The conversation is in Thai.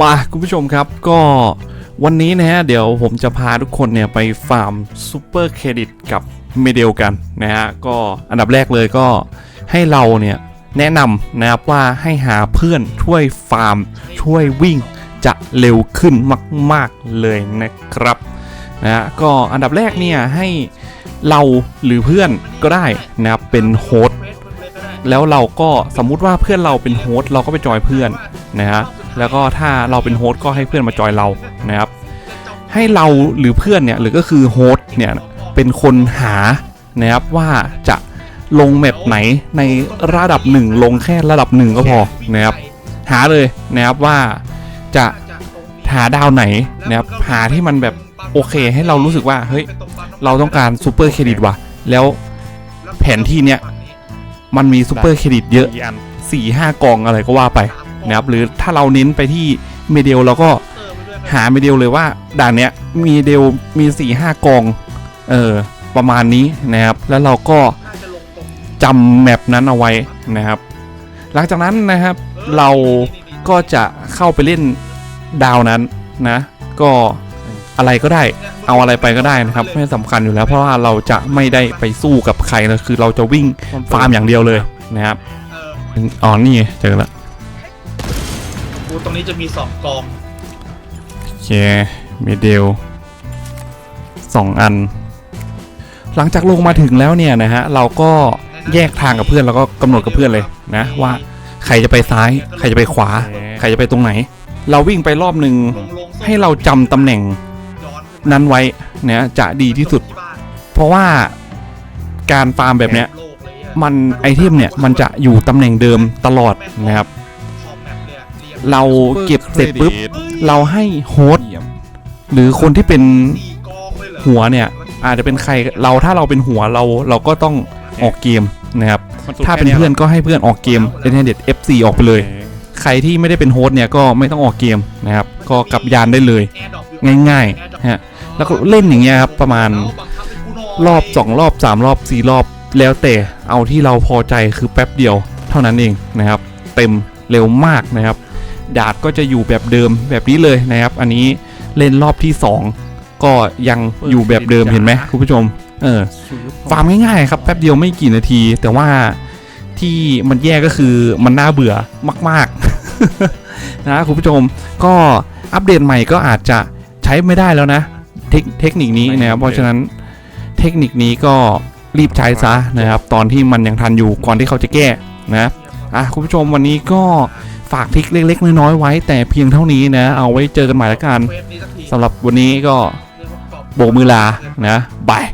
มาคุณผู้ชมครับก็วันนี้นะฮะเดี๋ยวผมจะพาทุกคนเนี่ยไปฟาร์มซูเปอร์เครดิตกับเมเดลกันนะฮะก็อันดับแรกเลยก็ให้เราเนี่ยแนะนำนะครับว่าให้หาเพื่อนช่วยฟาร์มช่วยวิ่งจะเร็วขึ้นมาก ๆ เลยนะครับนะฮะก็อันดับแรกเนี่ยให้เราหรือเพื่อนก็ได้นะครับเป็นโฮสต์แล้วเราก็สมมุติว่าเพื่อนเราเป็นโฮสต์เราก็ไปจอยเพื่อนนะฮะ แล้วก็ถ้าเราเป็นโฮสก็ให้เพื่อนมาจอยเรานะครับ ให้เราหรือเพื่อนเนี่ยหรือก็คือโฮสเนี่ยเป็นคนหานะครับว่าจะลงแมปไหนในระดับหนึ่งลงแค่ระดับหนึ่งก็พอนะครับ หาเลยนะครับว่าจะหาดาวไหนนะครับหาที่มันแบบโอเคให้เรารู้สึกว่าเฮ้ยเราต้องการซูเปอร์เครดิตว่ะแล้วแผนที่เนี้ยมันมีซูเปอร์เครดิตเยอะสี่ห้ากองอะไรก็ว่าไป นะครับหรือถ้าเราเน้นไปที่เมเดลเราก็หาเมเดลเลยว่าด่านเนี้ยมีเดลมีสี่ห้ากองเออประมาณนี้นะครับ แล้วเราก็จำแมปนั้นเอาไว้นะครับ หลังจากนั้นนะครับเราก็จะเข้าไปเล่นดาวนั้นนะ ก็อะไรก็ได้เอาอะไรไปก็ได้นะครับ ไม่สำคัญอยู่แล้ว เพราะว่าเราจะไม่ได้ไปสู้กับใครนะคือเราจะวิ่งฟาร์มอย่างเดียวเลยนะครับอ๋อนี่เจอแล้วูตรงนี้จะมีสองกองโอเคเมเดลสองอัน หลังจากลงมาถึงแล้วเนี่ยนะฮะเราก็แยกทางกับเพื่อนแล้วก็กำหนดกับเพื่อนเลยนะว่าใครจะไปซ้าย ใครจะไปขวา ใครจะไปตรงไหน เราวิ่งไปรอบหนึ่งให้เราจำตำแหน่งนั้นไว้เนะจะดีที่สุด เพราะว่าการฟาร์มแบบเนี้ยมันไอเทมเนี่ยมันจะอยู่ตำแหน่งเดิมตลอดนะครับ เลยอะเรียงเราเก็บเสร็จปุ๊บ เราให้โฮสต์หรือคนที่เป็นสี่กองเลยเหรอหัวเนี่ย อาจจะเป็นใครเราถ้าเราเป็นหัวเราเราก็ต้องออกเกมนะครับ ถ้าเป็นเพื่อนก็ให้เพื่อนออกเกมเ n นเด็ด FC ออกไปเลย ใครที่ไม่ได้เป็นโฮสต์เนี่ยก็ไม่ต้องออกเกมนะครับ ก็กลับยานได้เลยแอร์ดรอปอยู่ง่ายๆฮะแล้วก็เล่นอย่างเงี้ยครับประมาณแล้วบังคับให้กูนนรอบ 2 รอบ 3 รอบ 4 รอบแล้วแต่เอาที่เราพอใจคือแป๊บเดียวเท่านั้นเองนะครับ เต็มเร็วมากนะครับ ดาดก็จะอยู่แบบเดิมแบบนี้เลยนะครับ อันนี้เล่นรอบที่ 2 ก็ยังอยู่แบบเดิมเห็นไหมคุณผู้ชม เออฟาร์มง่ายๆครับแป๊บเดียวไม่กี่นาที แต่ว่าที่มันแย่ก็คือมันน่าเบื่อมาก ๆ นะคุณผู้ชมก็อัปเดตใหม่ก็อาจจะใช้ไม่ได้แล้วนะ เทคเทคนิคนี้นะครับเพราะฉะนั้นเทคนิคนี้ก็รีบใช้ซะนะครับ ตอนที่มันยังทันอยู่ก่อนที่เขาจะแก้นะอะคุณผู้ชมวันนี้ก็ ฝากทิคเล็ก ๆ น้อยๆไว้ แต่เพียงเท่านี้นะ เอาไว้เจอกันใหม่ละกันสำหรับวันนี้ก็โบกมือลานะบาย